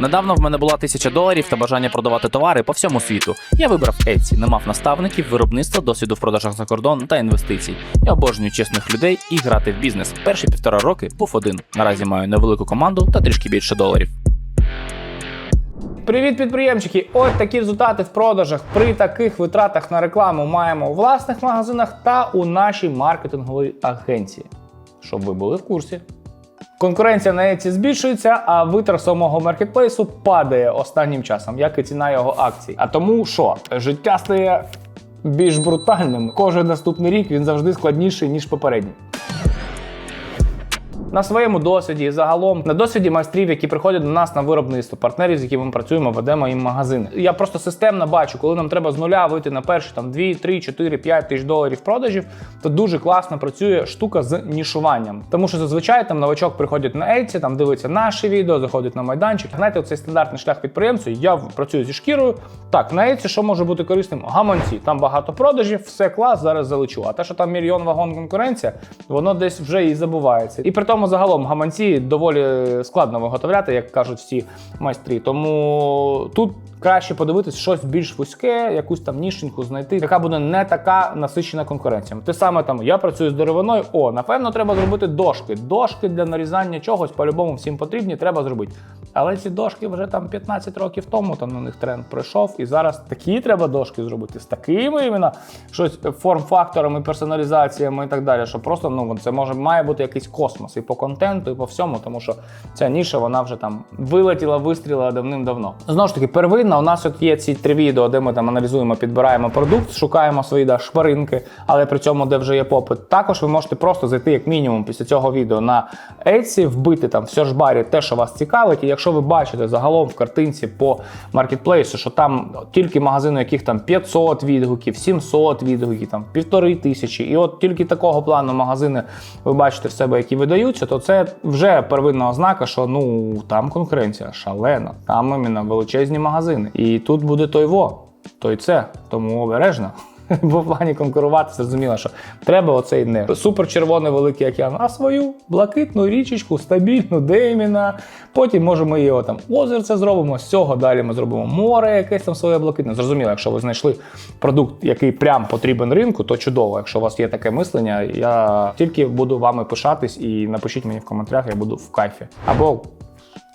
Недавно в мене була тисяча доларів та бажання продавати товари по всьому світу. Я вибрав Etsy, не мав наставників, виробництва, досвіду в продажах за кордон та інвестицій. Я обожнюю чесних людей і грати в бізнес. Перші півтора роки був один. Наразі маю невелику команду та трішки більше доларів. Привіт, підприємчики! От такі результати в продажах при таких витратах на рекламу маємо у власних магазинах та у нашій маркетинговій агенції. Щоб ви були в курсі. Конкуренція на Etsy збільшується, а витер самого маркетплейсу падає останнім часом, як і ціна його акцій. А тому що життя стає більш брутальним. Кожен наступний рік він завжди складніший ніж попередній. На своєму досвіді і загалом на досвіді майстрів, які приходять до нас на виробництво, партнерів, з якими ми працюємо, ведемо їм магазини. Я просто системно бачу, коли нам треба з нуля вийти на перші там 2, 3, 4, 5 тисяч доларів продажів, то дуже класно працює штука з нішуванням. Тому що зазвичай там новачок приходить на Etsy, там дивиться наші відео, заходить на майданчик. Знаєте, цей стандартний шлях підприємцю. Я працюю зі шкірою. Так, на Etsy що може бути корисним? Гаманці. Там багато продажів, все клас, зараз залечу. А те, що там мільйон вагон конкуренція, воно десь вже і забувається. І при тому загалом гаманці доволі складно виготовляти, як кажуть всі майстрі. Тому тут краще подивитись щось більш вузьке, якусь там нішеньку знайти, яка буде не така насичена конкуренціями. Те саме там я працюю з деревиною. О, напевно, треба зробити дошки. Дошки для нарізання чогось по-любому всім потрібні, треба зробити. Але ці дошки вже там 15 років тому там на них тренд пройшов, і зараз такі треба дошки зробити з такими іменно щось форм-факторами, персоналізаціями і так далі. Що просто ну це може має бути якийсь космос і по контенту, і по всьому, тому що ця ніша вона вже там вилетіла, вистрілила давним-давно. Знову ж таки, первинна у нас от є ці три відео, де ми там аналізуємо, підбираємо продукт, шукаємо свої да, шпаринки, але при цьому де вже є попит. Також ви можете просто зайти як мінімум після цього відео на Etsy, вбити там в сьожбарі те, що вас цікавить. І якщо ви бачите загалом в картинці по маркетплейсу, що там тільки магазини, яких там 500 відгуків, 700 відгуків, там півтори тисячі, і от тільки такого плану магазини ви бачите в себе, які видаються, то це вже первинна ознака, що ну там конкуренція шалена, там іменно величезні магазини. І тут буде той во, той це, тому обережно. Бо в плані конкурувати зрозуміло, що треба оцей не супер червоний великий океан, а свою блакитну річечку, стабільну, Дейміна. Потім можемо його там озерце зробимо. З цього далі ми зробимо море, якесь там своє блакитне. Зрозуміло, якщо ви знайшли продукт, який прям потрібен ринку, то чудово. Якщо у вас є таке мислення, я тільки буду вами пишатись і напишіть мені в коментарях, я буду в кайфі. Або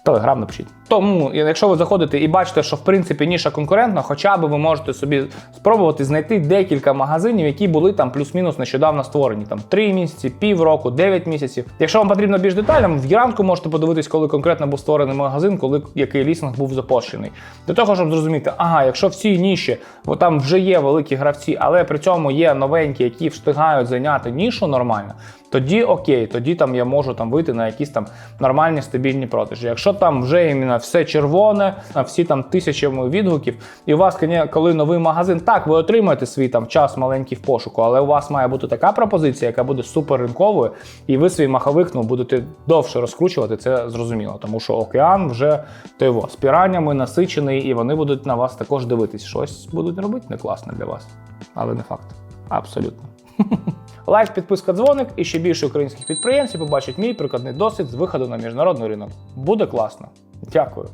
Телеграм напишіть. Тому, якщо ви заходите і бачите, що в принципі ніша конкурентна, хоча б ви можете собі спробувати знайти декілька магазинів, які були там плюс-мінус нещодавно створені. Там 3 місяці, півроку, 9 місяців. Якщо вам потрібно більш детально, в Яранку можете подивитись, коли конкретно був створений магазин, коли який лісинг був запущений. Для того, щоб зрозуміти, ага, якщо в цій ніші, бо там вже є великі гравці, але при цьому є новенькі, які встигають зайняти нішу нормально. Тоді окей, тоді там я можу там вийти на якісь там нормальні стабільні продажі. Якщо там вже іменно все червоне, всі там тисячами відгуків, і у вас, коли новий магазин, так, ви отримаєте свій там час маленький в пошуку, але у вас має бути така пропозиція, яка буде супер ринковою, і ви свій маховик ну, будете довше розкручувати, це зрозуміло. Тому що океан вже той во, з піраннями насичений, і вони будуть на вас також дивитись. Щось будуть робити не класне для вас, але не факт. Абсолютно. Лайк, підписка, дзвоник, і ще більше українських підприємців побачать мій прикладний досвід з виходу на міжнародний ринок. Буде класно. Дякую.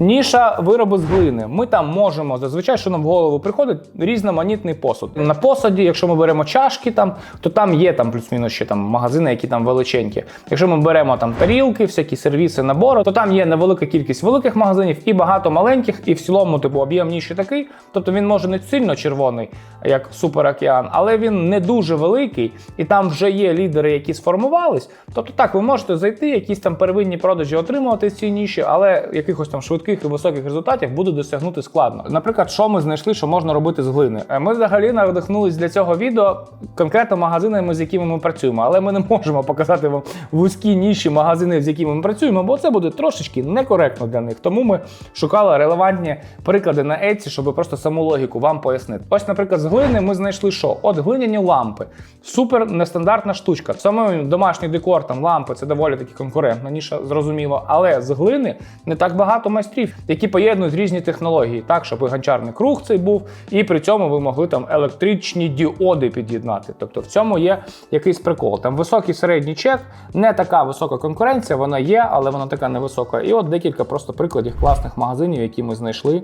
Ніша вироби з глини. Ми там можемо зазвичай, що нам в голову приходить, різноманітний посуд. На посуді, якщо ми беремо чашки, там то там є там плюс-мінус ще там магазини, які там величенькі. Якщо ми беремо там тарілки, всякі сервіси, набори, то там є невелика кількість великих магазинів і багато маленьких, і в цілому, типу, об'єм ніші такий. Тобто він може не сильно червоний, як суперокеан, але він не дуже великий, і там вже є лідери, які сформувались. Тобто так, ви можете зайти, якісь там первинні продажі отримувати з цієї ніші, але якихось там швидких і високих результатів буде досягнути складно. Наприклад, що ми знайшли, що можна робити з глини. Е, Ми взагалі надихнулись для цього відео конкретно магазинами, з якими ми працюємо, але ми не можемо показати вам вузькі ніші магазини, з якими ми працюємо, бо це буде трошечки некоректно для них. Тому ми шукали релевантні приклади на Etsy, щоб просто саму логіку вам пояснити. Ось, наприклад, з глини ми знайшли що? От глиняні лампи. Супер нестандартна штучка. Саме домашній декор, там лампи, це доволі таки конкурентна ніша, зрозуміло. Але з глини не так багато майстрів майстрів, які поєднують різні технології, так щоб і гончарний круг цей був, і при цьому ви могли там електричні діоди під'єднати. Тобто в цьому є якийсь прикол. Там високий середній чек, не така висока конкуренція, вона є, але вона така невисока. І от декілька просто прикладів класних магазинів, які ми знайшли.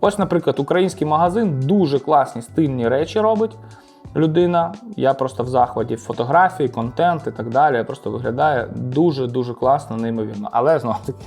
Ось, наприклад, український магазин дуже класні стильні речі робить. Людина, я просто в захваті фотографії, контент і так далі. Просто виглядає дуже дуже класно, неймовірно. Але знову таки,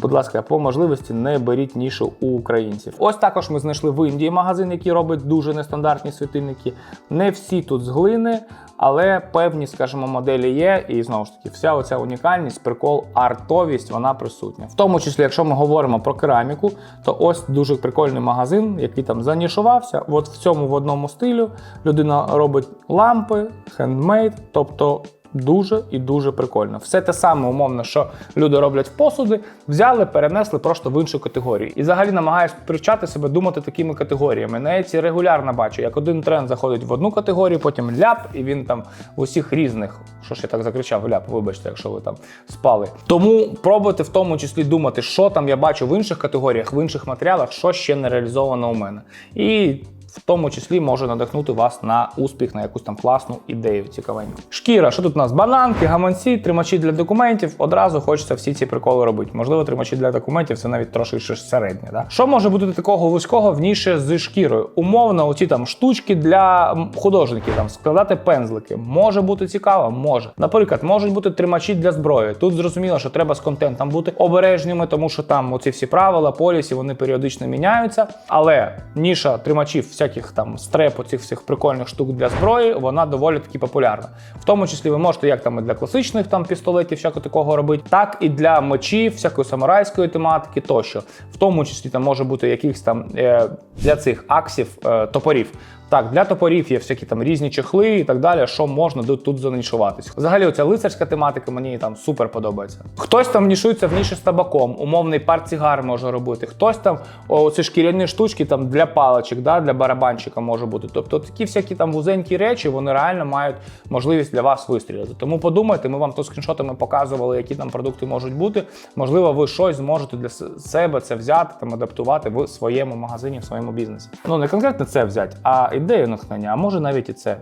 будь ласка, по можливості не беріть нішу у українців. Ось також ми знайшли в Індії магазин, який робить дуже нестандартні світильники. Не всі тут з глини, але певні, скажімо, моделі є. І знову ж таки, вся оця унікальність, прикол, артовість, вона присутня. В тому числі, якщо ми говоримо про кераміку, то ось дуже прикольний магазин, який там занішувався. От в цьому в одному стилю людина робить лампи, хендмейд, тобто. Дуже і дуже прикольно. Все те саме умовно, що люди роблять посуди, взяли, перенесли просто в іншу категорію. І взагалі намагаюсь привчати себе думати такими категоріями. На Еці регулярно бачу, як один тренд заходить в одну категорію, потім ляп, і він там в усіх різних. Що ж я так закричав, ляп, вибачте, якщо ви там спали. Тому пробуйте в тому числі думати, що там я бачу в інших категоріях, в інших матеріалах, що ще не реалізовано у мене. І в тому числі може надихнути вас на успіх, на якусь там класну ідею цікавеньку. Шкіра, що тут у нас? Бананки, гаманці, тримачі для документів. Одразу хочеться всі ці приколи робити. Можливо, тримачі для документів це навіть трошки щось середнє. Да? Що може бути такого вузького в ніші з шкірою? Умовно, оці там штучки для художників, там складати пензлики. Може бути цікаво, може. Наприклад, можуть бути тримачі для зброї. Тут зрозуміло, що треба з контентом бути обережними, тому що там оці всі правила, полісі, вони періодично міняються. Але ніша тримачів всяких там стреп, оцих всіх прикольних штук для зброї, вона доволі таки популярна. В тому числі ви можете як там і для класичних там пістолетів, всяко такого робити, так і для мечів, всякої самурайської тематики тощо. В тому числі там може бути якихось там е, для цих аксів е, топорів. Так, для топорів є всякі там різні чехли і так далі, що можна тут, тут занішуватись. Взагалі, оця лицарська тематика мені там супер подобається. Хтось там нішується в ніші з табаком, умовний партсігар може робити. Хтось там о, ці шкіряні штучки там для паличок, да, для барабанчика може бути. Тобто такі всякі там вузенькі речі, вони реально мають можливість для вас вистрілити. Тому подумайте, ми вам тут скріншотами показували, які там продукти можуть бути. Можливо, ви щось зможете для себе це взяти, там адаптувати в своєму магазині, в своєму бізнесі. Ну не конкретно це взяти, а ідею натхнення, а може навіть і це.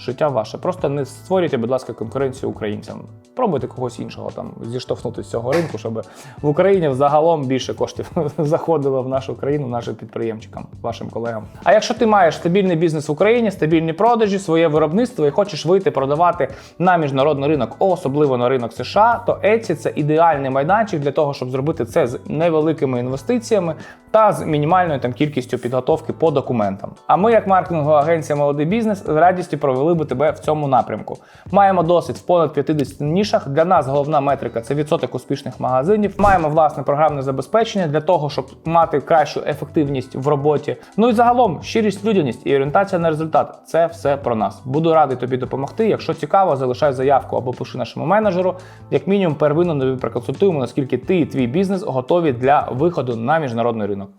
Життя ваше. Просто не створюйте, будь ласка, конкуренцію українцям. Пробуйте когось іншого там зіштовхнути з цього ринку, щоб в Україні взагалом більше коштів заходило в нашу країну, нашим підприємчикам, вашим колегам. А якщо ти маєш стабільний бізнес в Україні, стабільні продажі, своє виробництво і хочеш вийти продавати на міжнародний ринок, особливо на ринок США, то Etsy – це ідеальний майданчик для того, щоб зробити це з невеликими інвестиціями та з мінімальною там кількістю підготовки по документам. А ми, як маркетингова агенція Молодий бізнес, з радістю провели би тебе в цьому напрямку. Маємо досвід в понад 50 нішах. Для нас головна метрика це відсоток успішних магазинів. Маємо власне програмне забезпечення для того, щоб мати кращу ефективність в роботі. Ну і загалом щирість, людяність і орієнтація на результат це все про нас. Буду радий тобі допомогти. Якщо цікаво, залишай заявку або пиши нашому менеджеру. Як мінімум, первинно проконсультуємо, наскільки ти і твій бізнес готові для виходу на міжнародний ринок.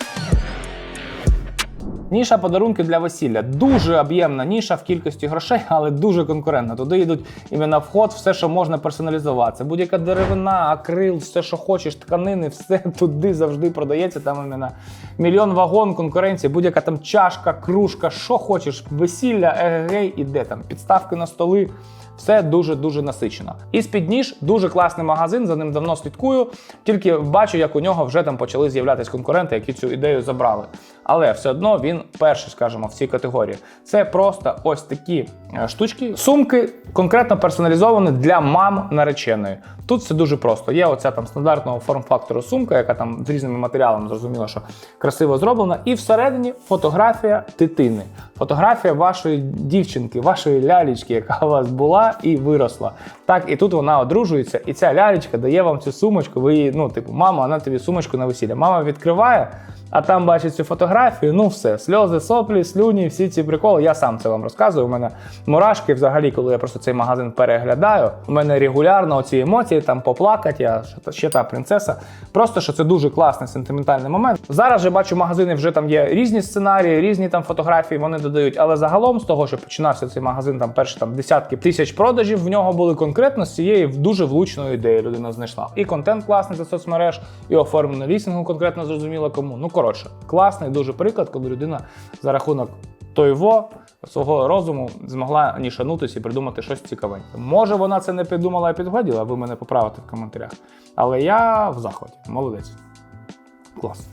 Ніша подарунки для весілля. Дуже об'ємна ніша в кількості грошей, але дуже конкурентна. Туди йдуть іменно вход, все, що можна персоналізувати. Будь-яка деревина, акрил, все, що хочеш, тканини, все туди завжди продається. Там іменно мільйон вагон конкуренції, будь-яка там чашка, кружка, що хочеш, весілля, егегей, іде там, підставки на столи. Все дуже дуже насичено. І з-під ніж дуже класний магазин. За ним давно слідкую. Тільки бачу, як у нього вже там почали з'являтися конкуренти, які цю ідею забрали. Але все одно він перший, скажімо, в цій категорії. Це просто ось такі штучки, сумки, конкретно персоналізовані для мам нареченої. Тут все дуже просто. Є оця там стандартного форм-фактору сумка, яка там з різними матеріалами зрозуміло, що красиво зроблена. І всередині фотографія дитини. Фотографія вашої дівчинки, вашої лялічки, яка у вас була і виросла. Так, і тут вона одружується, і ця лялечка дає вам цю сумочку. Ви її, ну, типу, мама, вона тобі сумочку на весілля. Мама відкриває, а там бачить цю фотографію. Ну все, сльози, соплі, слюні, всі ці приколи. Я сам це вам розказую. У мене мурашки, взагалі, коли я просто цей магазин переглядаю. У мене регулярно оці емоції, там поплакати, я ще та- принцеса. Просто що це дуже класний сентиментальний момент. Зараз же бачу магазини, вже там є різні сценарії, різні там фотографії вони додають. Але загалом з того, що починався цей магазин, там перші там десятки тисяч продажів в нього були конкретні. Конкретно з цієї дуже влучної ідеї людина знайшла. І контент класний за соцмереж, і оформлено лісінгу конкретно зрозуміло кому. Ну коротше, класний дуже приклад, коли людина за рахунок того свого розуму змогла нішанутися і придумати щось цікавеньке. Може, вона це не придумала і підгладіла, ви мене поправите в коментарях. Але я в захваті. Молодець. Клас.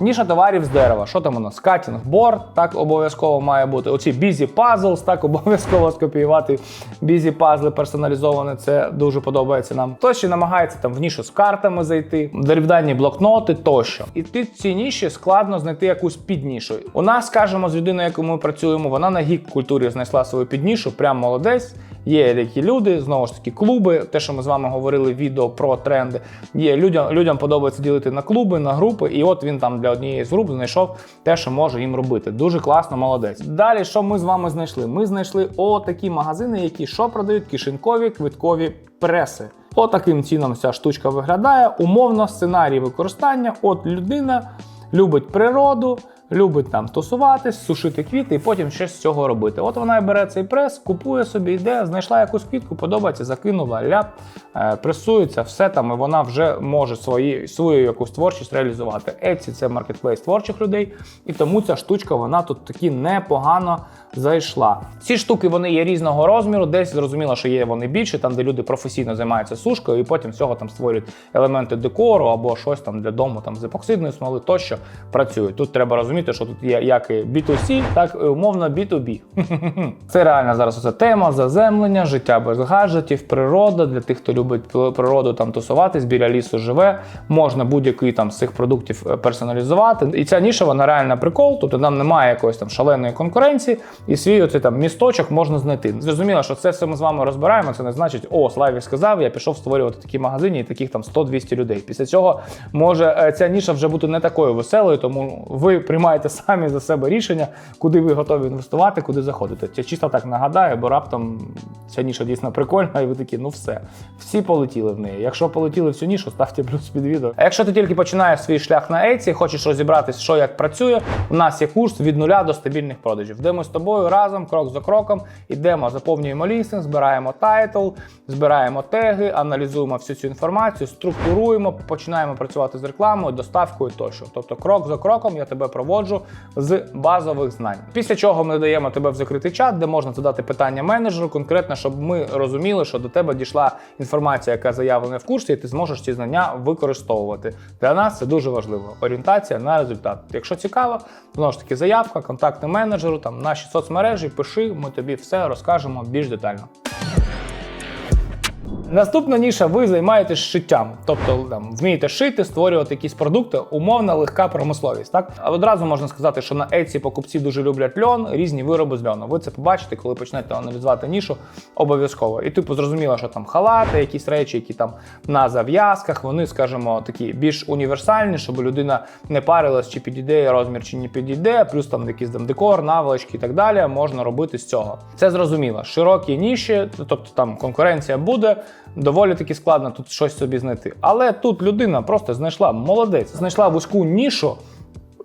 Ніша товарів з дерева. Що там у нас? Катінг борд, так обов'язково має бути. Оці бізі puzzles, так обов'язково скопіювати бізі пазли персоналізовані. Це дуже подобається нам. Хтось ще намагається там в нішу з картами зайти, дерев'яні блокноти тощо. І в цій ніші складно знайти якусь піднішу. У нас, скажімо, з людиною, яку ми працюємо, вона на гік культурі знайшла свою піднішу, прям молодець. Є такі люди, знову ж таки, клуби. Те, що ми з вами говорили відео про тренди. Є людям, людям подобається ділити на клуби, на групи, і от він там для однієї з груп знайшов те, що може їм робити. Дуже класно, молодець. Далі, що ми з вами знайшли? Ми знайшли отакі магазини, які що продають кишенькові квиткові преси. Отаким цінам ця штучка виглядає. Умовно, сценарій використання. От людина любить природу, любить там тусуватись, сушити квіти і потім щось з цього робити. От вона бере цей прес, купує собі, йде, знайшла якусь квітку, подобається, закинула, ляп, е, пресується, все там, і вона вже може свої, свою якусь творчість реалізувати. Etsy – це маркетплейс творчих людей, і тому ця штучка вона тут таки непогано зайшла. Ці штуки вони є різного розміру, десь зрозуміло, що є вони більше, там де люди професійно займаються сушкою, і потім з цього там створюють елементи декору або щось там для дому там з епоксидної смоли тощо працюють. Тут треба розуміти, що тут є як і B2C, так і умовно B2B. Це реально зараз усе тема, заземлення, життя без гаджетів, природа для тих, хто любить природу там тусуватись, біля лісу живе. Можна будь-який там з цих продуктів е, персоналізувати. І ця ніша вона реально прикол. Тобто нам немає якоїсь там шаленої конкуренції, і свій оцей там місточок можна знайти. Зрозуміло, що це все ми з вами розбираємо. Це не значить, о, Славік сказав, я пішов створювати такі магазини і таких там 100-200 людей. Після цього може е, ця ніша вже бути не такою веселою, тому ви приймаєте самі за себе рішення, куди ви готові інвестувати, куди заходити. Я чисто так нагадаю, бо раптом ця ніша дійсно прикольна, і ви такі, ну все, всі полетіли в неї. Якщо полетіли в цю нішу, ставте плюс під відео. А якщо ти тільки починаєш свій шлях на Etsy, хочеш розібратись, що як працює, у нас є курс від нуля до стабільних продажів, де ми з тобою разом, крок за кроком, йдемо, заповнюємо лістинг, збираємо тайтл, збираємо теги, аналізуємо всю цю інформацію, структуруємо, починаємо працювати з рекламою, доставкою тощо. Тобто, крок за кроком я тебе проводжу з базових знань. Після чого ми даємо тебе в закритий чат, де можна задати питання менеджеру, конкретно, щоб ми розуміли, що до тебе дійшла інформація, яка заявлена в курсі, і ти зможеш ці знання використовувати. Для нас це дуже важливо. Орієнтація на результат. Якщо цікаво, знову ж таки заявка, контакти менеджеру, там наші соцмережі, пиши, ми тобі все розкажемо більш детально. Наступна ніша, ви займаєтесь шиттям, тобто там вмієте шити, створювати якісь продукти, умовна легка промисловість. Так одразу можна сказати, що на Etsy покупці дуже люблять льон, різні вироби з льону. Ви це побачите, коли почнете аналізувати нішу, обов'язково. І типу зрозуміло, що там халати, якісь речі, які там на зав'язках, вони, скажімо, такі більш універсальні, щоб людина не парилась, чи підійде розмір, чи не підійде. Плюс там якийсь там декор, наволочки і так далі. Можна робити з цього. Це зрозуміло. Широкі ніші, тобто там конкуренція буде. Доволі таки складно тут щось собі знайти. Але тут людина просто знайшла молодець, знайшла вузьку нішу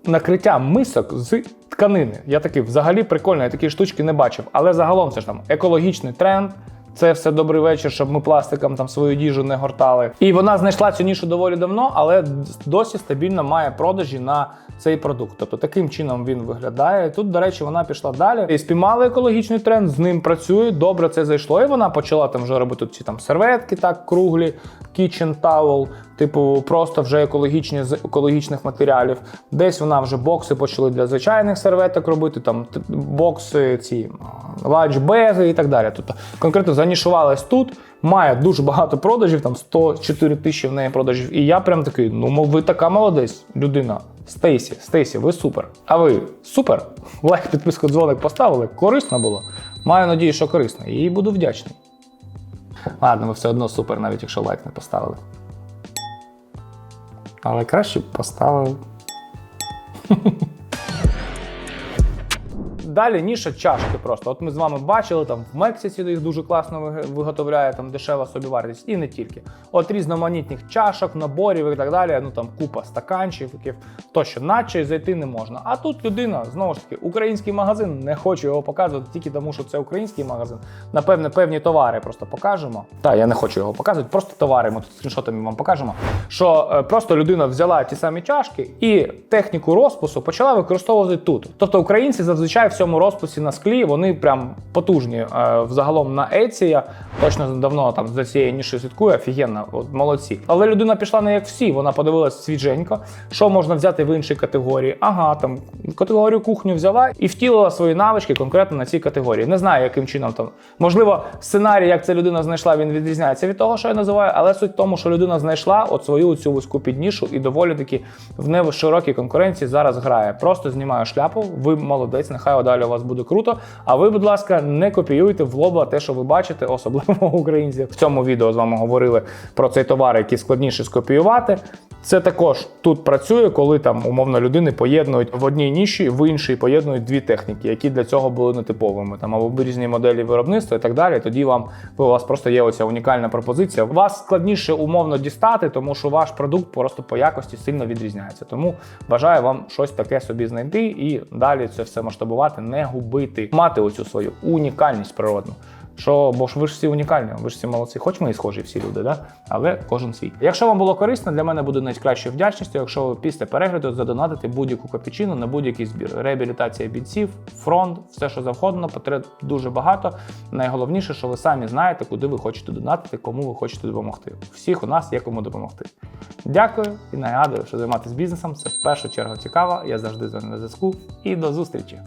накриття мисок з тканини. Я такий взагалі прикольно, я такі штучки не бачив. Але загалом це ж там екологічний тренд. Це все добрий вечір, щоб ми пластиком там свою їжу не гортали. І вона знайшла цю нішу доволі давно, але досі стабільно має продажі на цей продукт. Тобто таким чином він виглядає. Тут, до речі, вона пішла далі і спіймала екологічний тренд, з ним працює. Добре, це зайшло. І вона почала там вже робити ці там серветки, так круглі, kitchen towel, типу, просто вже екологічні з екологічних матеріалів. Десь вона вже бокси почали для звичайних серветок робити, там бокси, ці лач-беги і так далі. Тобто конкретно занішувалась тут. Має дуже багато продажів, там 104 тисячі в неї продажів. І я прям такий, ну мов, ви така молодець, людина. Стейсі, Стейсі, ви супер. А ви супер? Лайк, підписку, дзвоник поставили. Корисно було. Маю надію, що корисно. І буду вдячний. Ладно, ви все одно супер, навіть якщо лайк не поставили. Але краще б поставили. Далі ніша чашки просто. От ми з вами бачили там в Мексиці, їх дуже класно виготовляє, там дешева собівартість, і не тільки. От різноманітних чашок, наборів і так далі. Ну там купа стаканчиків, тощо, наче зайти не можна. А тут людина, знову ж таки, український магазин, не хочу його показувати тільки тому, що це український магазин. Напевне, певні товари просто покажемо. Так, я не хочу його показувати, просто товари. Ми тут скріншотами вам покажемо. Що е, просто людина взяла ті самі чашки і техніку розпису почала використовувати тут. Тобто українці зазвичай в цьому розписі на склі вони прям потужні. Е, Взагалом на Etsy я точно давно там за цією нішою слідкую, офігенно, от молодці. Але людина пішла не як всі. Вона подивилась свіженько, що можна взяти в іншій категорії. Ага, там категорію кухню взяла і втілила свої навички конкретно на цій категорії. Не знаю, яким чином там. Можливо, сценарій, як ця людина знайшла, він відрізняється від того, що я називаю, але суть в тому, що людина знайшла от свою цю вузьку піднішу і доволі таки в не широкій конкуренції зараз грає. Просто знімаю шляпу. Ви молодець, нехай далі у вас буде круто. А ви, будь ласка, не копіюйте в лоба те, що ви бачите, особливо українців. В цьому відео з вами говорили про цей товар, який складніше скопіювати. Це також тут працює, коли там умовно людини поєднують в одній ніші, в іншій поєднують дві техніки, які для цього були нетиповими. Там або різні моделі виробництва і так далі. Тоді вам у вас просто є оця унікальна пропозиція. Вас складніше умовно дістати, тому що ваш продукт просто по якості сильно відрізняється. Тому бажаю вам щось таке собі знайти і далі це все масштабувати, не губити, мати оцю свою унікальність природну. Що, бо ж ви ж всі унікальні, ви ж всі молодці. Хоч ми і схожі всі люди, да? але кожен свій. Якщо вам було корисно, для мене буде найкращою вдячністю, якщо ви після перегляду задонатите будь-яку копійчину на будь-який збір. Реабілітація бійців, фронт, все, що завгодно, потреб дуже багато. Найголовніше, що ви самі знаєте, куди ви хочете донатити, кому ви хочете допомогти. Всіх у нас є кому допомогти. Дякую і нагадую, що займатися бізнесом це в першу чергу цікаво. Я завжди з вами на зв'язку. І до зустрічі!